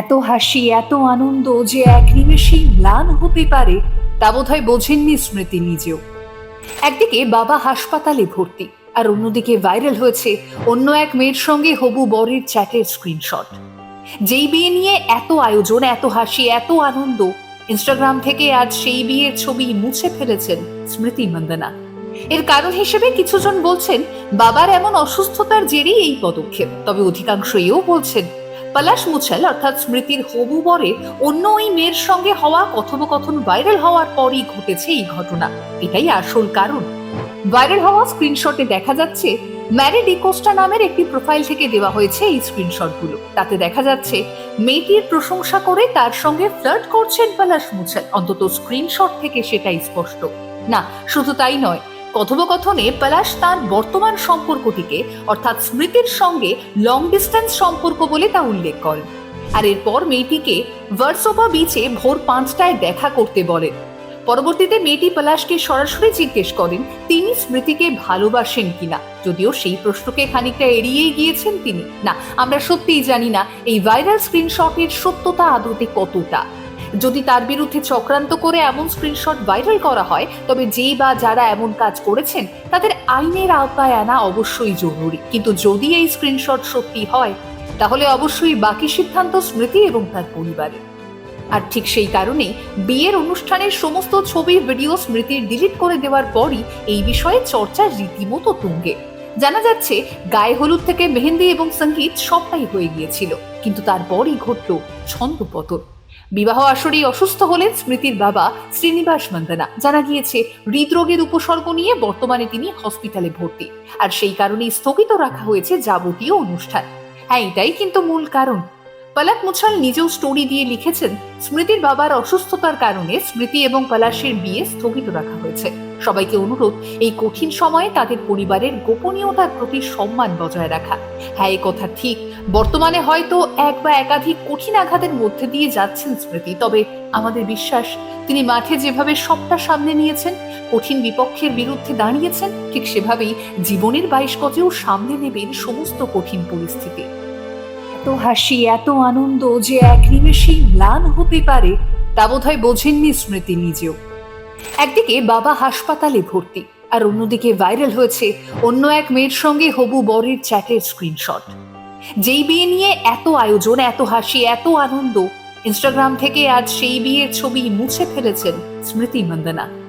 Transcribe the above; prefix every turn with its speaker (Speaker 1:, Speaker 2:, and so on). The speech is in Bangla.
Speaker 1: এত হাসি, এত আনন্দ যে এক নিমেষেই ম্লান হতে পারে তা বোধহয় বোঝেননি স্মৃতি নিজেও। একদিকে বাবা হাসপাতালে ভর্তি, আর অন্যদিকে ভাইরাল হয়েছে অন্য এক মেয়ের সঙ্গে হবু বরের চ্যাটের স্ক্রিনশট। যেই বিয়ে নিয়ে এত আয়োজন, এত হাসি, এত আনন্দ, ইনস্টাগ্রাম থেকে আজ সেই বিয়ের ছবি মুছে ফেলেছেন স্মৃতি মন্দনা। এর কারণ হিসেবে কিছুজন বলছেন, বাবার এমন অসুস্থতার জেরেই এই পদক্ষেপ, তবে অধিকাংশ এও বলছেন পলাশ মুছাল, অর্থাৎ স্মৃতির হবু বরে অন্য ওই মেয়ের সঙ্গে হওয়া, কথোপকথন ভাইরাল হওয়ার পরই ঘটেছে এই ঘটনা। এটাই আসল কারণ। ভাইরাল হওয়া স্ক্রিনশটে দেখা যাচ্ছে, ম্যারি ডিকোস্টা নামের একটি প্রোফাইল থেকে দেওয়া হয়েছে এই স্ক্রিনশটগুলো। তাতে দেখা যাচ্ছে, মেয়েটির প্রশংসা করে তার সঙ্গে ফ্লার্ট করছেন পলাশ মুছাল। অন্তত স্ক্রিনশট থেকে সেটাই স্পষ্ট। না, শুধু তাই নয় কথোপকথনে পলাশ তার বর্তমান সম্পর্কটিকে, অর্থাৎ স্মৃতির সঙ্গে লং ডিস্টেন্স সম্পর্ক বলে তা উল্লেখ করেন। আর এরপর মেয়েটিকে ভার্সোভা বিচে ভোর পাঁচটায় দেখা করতে বলেন। পরবর্তীতে মেয়েটি পলাশকে সরাসরি জিজ্ঞেস করেন, তিনি স্মৃতিকে ভালোবাসেন কিনা? যদিও সেই প্রশ্নকে খানিকটা এড়িয়েই গিয়েছেন তিনি। না, আমরা সত্যিই জানি না, এই ভাইরাল স্ক্রিনশটের সত্যতা আদতে কতটা। যদি তার বিরুদ্ধে চক্রান্ত করে এমন স্ক্রিনশট ভাইরাল করা হয়, তবে যেই বা যারা এমন কাজ করেছেন, তাদের আইনের আওতায় আনা অবশ্যই জরুরি। কিন্তু যদি এই স্ক্রিনশট সত্যি হয়, তাহলে অবশ্যই বাকি সিদ্ধান্ত স্মৃতি এবং তার পরিবারের। আর ঠিক সেই কারণেই বিয়ের অনুষ্ঠানের সমস্ত ছবি ভিডিও স্মৃতির ডিলিট করে দেওয়ার পরই এই বিষয়ে চর্চা রীতিমতো তুঙ্গে। জানা যাচ্ছে, গায়ে হলুদ থেকে মেহেন্দি এবং সংগীত সবটাই হয়ে গিয়েছিল, কিন্তু তারপরই ঘটল ছন্দপতন। বিবাহ আসরেই অসুস্থ হলেন স্মৃতির বাবা শ্রীনিবাস মন্দনা। জানা গিয়েছে, হৃদরোগের উপসর্গ নিয়ে বর্তমানে তিনি হসপিটালে ভর্তি। আর সেই কারণেই স্থগিত রাখা হয়েছে যাবতীয় অনুষ্ঠান। হ্যাঁ এটাই কিন্তু মূল কারণ। পলাক মুছাল নিজেও স্টোরি দিয়ে লিখেছেন, স্মৃতির বাবার অসুস্থতার কারণে স্মৃতি এবং পলাশের বিয়ে স্থগিত রাখা হয়েছে। সবাইকে অনুরোধ, এই কঠিন সময়ে তাদের পরিবারের গোপনীয়তার প্রতি সম্মান বজায় রাখা। হ্যাঁ এ কথা ঠিক, বর্তমানে হয়তো এক বা একাধিক কঠিন আঘাতের মধ্যে দিয়ে যাচ্ছেন স্মৃতি, তবে আমাদের বিশ্বাস, তিনি মাঠে যেভাবে সবটা সামনে নিয়েছেন, কঠিন বিপক্ষের বিরুদ্ধে দাঁড়িয়েছেন, ঠিক সেভাবেই জীবনের বাইশ গজেও সামনে নেবেন সমস্ত কঠিন পরিস্থিতি। এত হাসি, এত আনন্দ যে এক নিমেষেই ম্লান হতে পারে, তা বোধহয় বোঝেননি স্মৃতি নিজেও। একদিকে বাবা হাসপাতালে ভর্তি, আর অন্যদিকে ভাইরাল হয়েছে অন্য এক মেয়ের সঙ্গে হবু বরের চ্যাটের স্ক্রিনশট। যেই বিয়ে নিয়ে এত আয়োজন, এত হাসি, এত আনন্দ, ইনস্টাগ্রাম থেকে আজ সেই বিয়ের ছবি মুছে ফেলেছেন স্মৃতি মন্দনা।